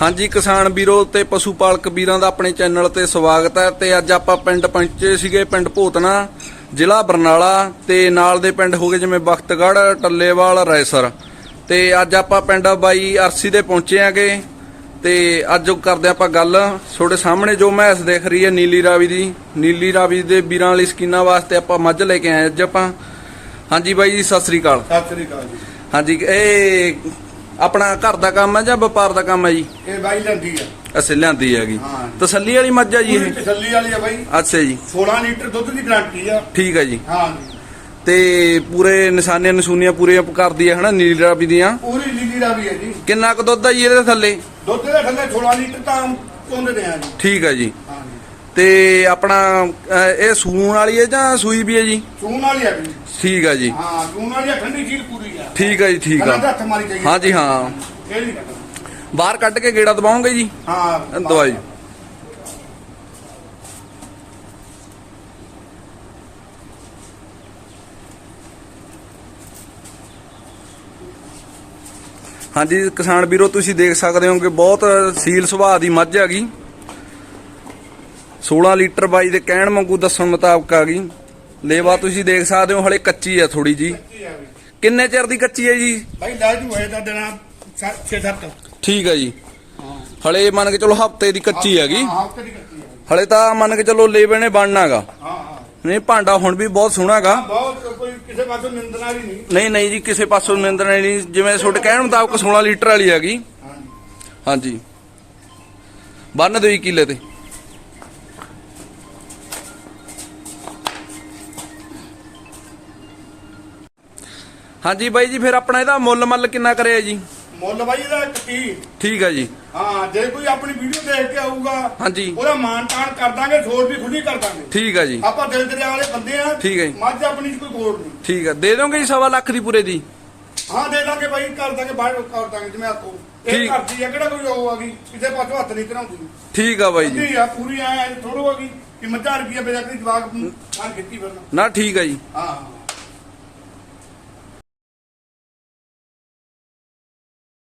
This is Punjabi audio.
ਹਾਂਜੀ ਕਿਸਾਨ ਵੀਰੋ ਤੇ ਪਸ਼ੂ ਪਾਲਕ ਵੀਰਾਂ ਦਾ ਆਪਣੇ ਚੈਨਲ ਤੇ ਸਵਾਗਤ ਹੈ ਤੇ ਅੱਜ ਆਪਾਂ ਪਿੰਡ ਪਹੁੰਚੇ ਸੀਗੇ ਪਿੰਡ ਭੂਤਨਾ ਜ਼ਿਲ੍ਹਾ ਬਰਨਾਲਾ ਤੇ ਨਾਲ ਦੇ ਪਿੰਡ ਹੋ ਗਏ ਜਿਵੇਂ ਬਖਤਗੜ੍ਹ ਟੱਲੇਵਾਲ ਰੈਸਰ ਤੇ ਅੱਜ ਆਪਾਂ ਪਿੰਡ ਬਾਈ ਅਰਸੀ ਦੇ ਪਹੁੰਚੇ ਆਂਗੇ ਤੇ ਅੱਜ ਕਰਦੇ ਆਪਾਂ ਗੱਲ। ਤੁਹਾਡੇ ਸਾਹਮਣੇ ਜੋ ਮੈਸ ਦੇਖ ਰਹੀ ਹੈ ਨੀਲੀ ਰਾਵੀ ਦੀ। ਨੀਲੀ ਰਾਵੀ ਦੇ ਵੀਰਾਂ ਲਈ ਸਕੀਨਾਂ ਵਾਸਤੇ ਆਪਾਂ ਮੱਝ ਲੈ ਕੇ ਆਏ ਅੱਜ ਆਪਾਂ। ਹਾਂਜੀ ਬਾਈ ਜੀ ਸਤਿ ਸ੍ਰੀ ਅਕਾਲ। ਸਤਿ ਸ੍ਰੀ ਅਕਾਲ ਜੀ। ਹਾਂਜੀ ਇਹ ਆਪਣਾ ਘਰ ਦਾ ਕੰਮ ਹੈ ਜਾਂ ਵਪਾਰ ਦਾ ਕੰਮ ਹੈ ਜੀ? ਇਹ ਬਾਈ ਲੈਂਦੀ ਆ। ਅਸੀਂ ਲਿਆਂਦੀ ਹੈਗੀ। ਹਾਂ। ਤਸੱਲੀ ਵਾਲੀ ਮੱਝ ਆ ਜੀ ਪੂਰੀ ਇਹ? ਤਸੱਲੀ ਵਾਲੀ ਆ ਬਾਈ। ਅੱਛਾ ਜੀ। 16 ਲੀਟਰ ਦੁੱਧ ਦੀ ਗਾਰੰਟੀ ਆ। ਠੀਕ ਹੈ ਜੀ। ਹਾਂ ਜੀ। ਤੇ ਪੂਰੇ ਨਿਸ਼ਾਨੀਆਂ ਨਸੂਨੀਆਂ ਪੂਰੀਆਂ ਕਰਦੀ ਹੈ ਹਨਾ ਨੀਲ ਰਾਵੀ ਦੀਆਂ? ਪੂਰੀ ਲੀਲੀ ਦਾ ਵੀ ਹੈ ਜੀ। ਕਿੰਨਾ ਕੁ ਦੁੱਧ ਆ ਜੀ ਇਹਦੇ ਥੱਲੇ? ਦੁੱਧ ਦੇ ਥੱਲੇ 16 ਲੀਟਰ ਤਾਂ ਚੋਂਦੇ ਨੇ ਆ ਜੀ। ਠੀਕ ਹਾਂ ਜੀ। ਤੇ ਆਪਣਾ ਅਹ, ਇਹ ਸੂਣ ਵਾਲੀ ਹੈ ਜਾਂ ਸੂਈ ਵੀ ਹੈ ਜੀ? ਚੂਨ ਵਾਲੀ ਆ ਵੀ। ਠੀਕ ਹੈ ਜੀ। ਹਾਂ ਚੂਨ ਵਾਲੀ ਆ ਠੰਡੀ ਚੀਜ਼ ਪੂਰੀ ਆ ਠੀਕ ਹੈ ਜੀ ਠੀਕ ਪਹਿਲਾਂ ਤਾਂ ਆ ਹੱਥ ਮਾਰੀ ਜਾਈਏ। ਹਾਂ ਜੀ, ਹਾਂ। ਇਹ ਨਹੀਂ ਕਰਨਾ। ਬਾਹਰ ਕੱਢ ਕੇ ਗੇੜਾ ਦਬਾਉਂਗੇ ਜੀ? ਹਾਂ ਦਵਾਈ। ਹਾਂਜੀ ਕਿਸਾਨ ਵੀਰੋ ਤੁਸੀਂ ਦੇਖ ਸਕਦੇ ਹੋ ਕਿ ਬਹੁਤ ਸੀਲ ਸੁਭਾਅ ਦੀ ਮੱਝ ਹੈਗੀ। 16 ਲੀਟਰ ਬਾਈ ਦੇ ਕਹਿਣ ਵਾਂਗੂ ਦੱਸਣ ਮੁਤਾਬਕ ਆ ਗਈ। ਲੇਵਾ ਤੁਸੀਂ ਦੇਖ ਸਕਦੇ ਹੋ ਹਲੇ ਕੱਚੀ ਹੈ ਥੋੜੀ ਜੀ ਆ ਵੀ। ਕਿੰਨੇ ਚਿਰ ਦੀ ਕੱਚੀ ਹੈ ਜੀ? ਬਾਈ ਲੈ ਜੂ ਹੋਏ ਤਾਂ ਦੇਣਾ 6-7 ਠੀਕ ਹੈ ਜੀ। ਹਲੇ ਮੰਨ ਕੇ ਚਲੋ ਹਫ਼ਤੇ ਦੀ ਕੱਚੀ ਹੈਗੀ ਆ ਹਲੇ ਤਾਂ ਮੰਨ ਕੇ ਚਲੋ ਲੇਵੇ ਨੇ ਬਣਨਾਗਾ ਨਹੀਂ ਭਾਂਡਾ ਹੁਣ ਵੀ ਬਹੁਤ ਸੋਹਣਾਗਾ ਬਹੁਤ ਕੋਈ ਕਿਸੇ ਪਾਸੋਂ ਨਿੰਦਣ ਵਾਲੀ ਨਹੀਂ। ਨਹੀਂ ਨਹੀਂ ਜੀ ਕਿਸੇ ਪਾਸੋਂ ਨਿੰਦਣ ਨਹੀਂ। ਜਿਵੇਂ ਤੁਹਾਡੇ ਕਹਿਣ ਮੁਤਾਬਕ 16 ਲੀਟਰ ਵਾਲੀ ਹੈਗੀ ਹਾਂਜੀ। ਬੰਨ ਦਿਓ ਕਿੱਲੇ ਤੇ। ਹਾਂਜੀ ਬਾਈ ਜੀ ਫਿਰ ਆਪਣਾ ਇਹਦਾ ਮੁੱਲ ਮੱਲ ਕਿੰਨਾ ਕਰਿਆ ਜੀ? ਮੁੱਲ ਬਾਈ ਇਹਦਾ 31 ਠੀਕ ਹੈ ਜੀ। ਹਾਂ ਜੇ ਕੋਈ ਆਪਣੀ ਵੀਡੀਓ ਦੇਖ ਕੇ ਆਊਗਾ ਹਾਂਜੀ। ਉਹਦਾ ਮਾਨ ਤਾਨ ਕਰ ਦਾਂਗੇ ਛੋੜ ਵੀ ਖੁੱਲੀ ਕਰ ਦਾਂਗੇ। ਠੀਕ ਹੈ ਜੀ। ਆਪਾਂ ਦਿਲ ਦਰਿਆ ਵਾਲੇ ਬੰਦੇ ਆ ਠੀਕ ਹੈ ਜੀ। ਮੱਝ ਆਪਣੀ ਚ ਕੋਈ ਗੋੜ ਨਹੀਂ। ਠੀਕ ਹੈ ਦੇ ਦੋਗੇ ਜੀ ਸਵਾ ਲੱਖ ਦੀ ਪੂਰੇ ਦੀ? ਹਾਂ ਦੇ ਦਾਂਗੇ ਬਾਈ ਕਰ ਦਾਂਗੇ ਬਾਹਰ ਕਰ ਦਾਂਗੇ ਜਿਵੇਂ ਆਖੋ। ਇਹ ਠੀਕ। ਕਰਦੀ ਆ ਕਿਹੜਾ ਕੋਈ ਉਹ ਆ ਗਈ ਕਿਸੇ ਪਾਸੋਂ ਹੱਥ ਨਹੀਂ ਕਰਾਉਂਦੀ ਠੀਕ ਆ ਬਾਈ ਜੀ। ਜੀ ਆ ਪੂਰੀ ਆ ਥੋੜੋ ਆ ਗਈ ਕਿ ਮੱਝਾਂ ਰੁਪਈਆ ਬੇਜਾ ਕੇ ਜਵਾਕ ਮਾਨ ਕੀਤੀ ਫਿਰਨਾ। ਨਾ ਠੀਕ ਹੈ ਜੀ। ਹਾਂ।